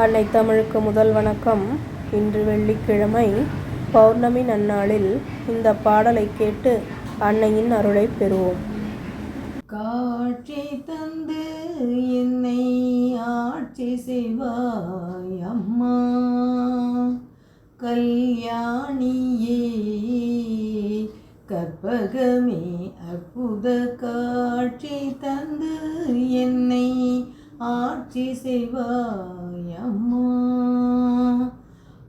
அன்னை தமிழுக்கு முதல் வணக்கம். இன்று வெள்ளிக்கிழமை பௌர்ணமி நன்னாளில் இந்த பாடலை கேட்டு அன்னையின் அருளை பெறுவோம். காட்சி தந்து என்னை ஆட்சி செய்வாய் அம்மா. கல்யாணியே கற்பகமே அற்புத காட்சி தந்து என்னை ஆட்சி செய்வாய் அம்மா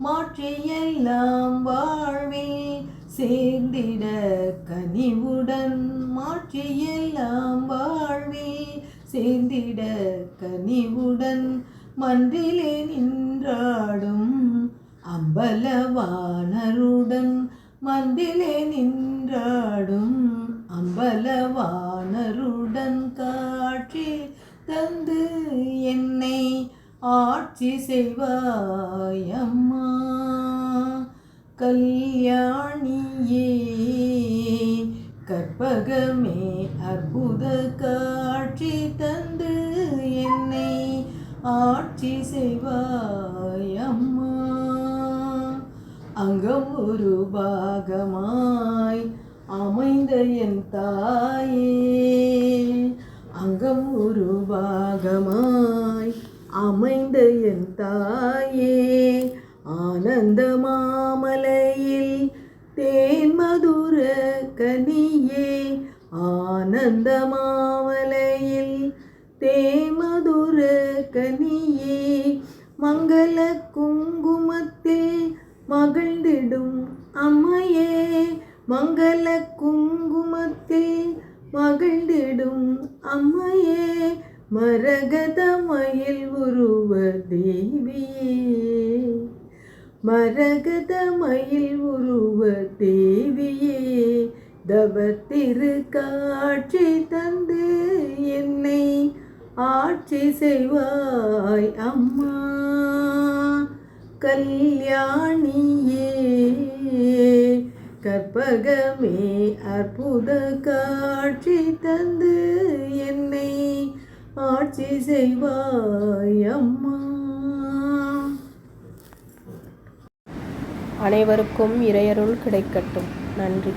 மாற்றியெல்லாம் வாழ்வில் சேர்ந்திட கனிவுடன். மாற்றியெல்லாம் வாழ்வில் சேர்ந்திட கனிவுடன். மன்றிலே நின்றாடும் அம்பலவானருடன். மந்திலே நின்றாடும் அம்பலவானருடன். காட்சி தந்து என்னை ஆட்சி செய்வாயம்மா. கல்யாணியே கற்பகமே அற்புத காட்சி தந்து என்னை ஆட்சி செய்வாயம்மா. அங்கம் ஒரு பாகமாய் அமைந்த என் தாயே. அங்கம் ஒரு பாகமாய் அமைந்த என் தாயே. ஆனந்த மாமலையில் தேன் மதுர கனியே. ஆனந்த மாமலையில் தேமதுர கனியே. மங்கள குங்குமத்தில் மகிழ்ந்திடும் அம்மையே. மங்கள குங்குமத்தில் மகிழ்ந்திடும் அம்மையே. மரகத மயில் உருவ தேவியே. மரகத மயில் உருவ தேவியே. தவத்திரு காட்சி தந்து என்னை ஆட்சி செய்வாய் அம்மா. கல்யாண கற்பகமே அற்புத காட்சி தந்து என்னை ஆட்சி செய்வாய் அம்மா. அனைவருக்கும் இறையருள் கிடைக்கட்டும். நன்றி.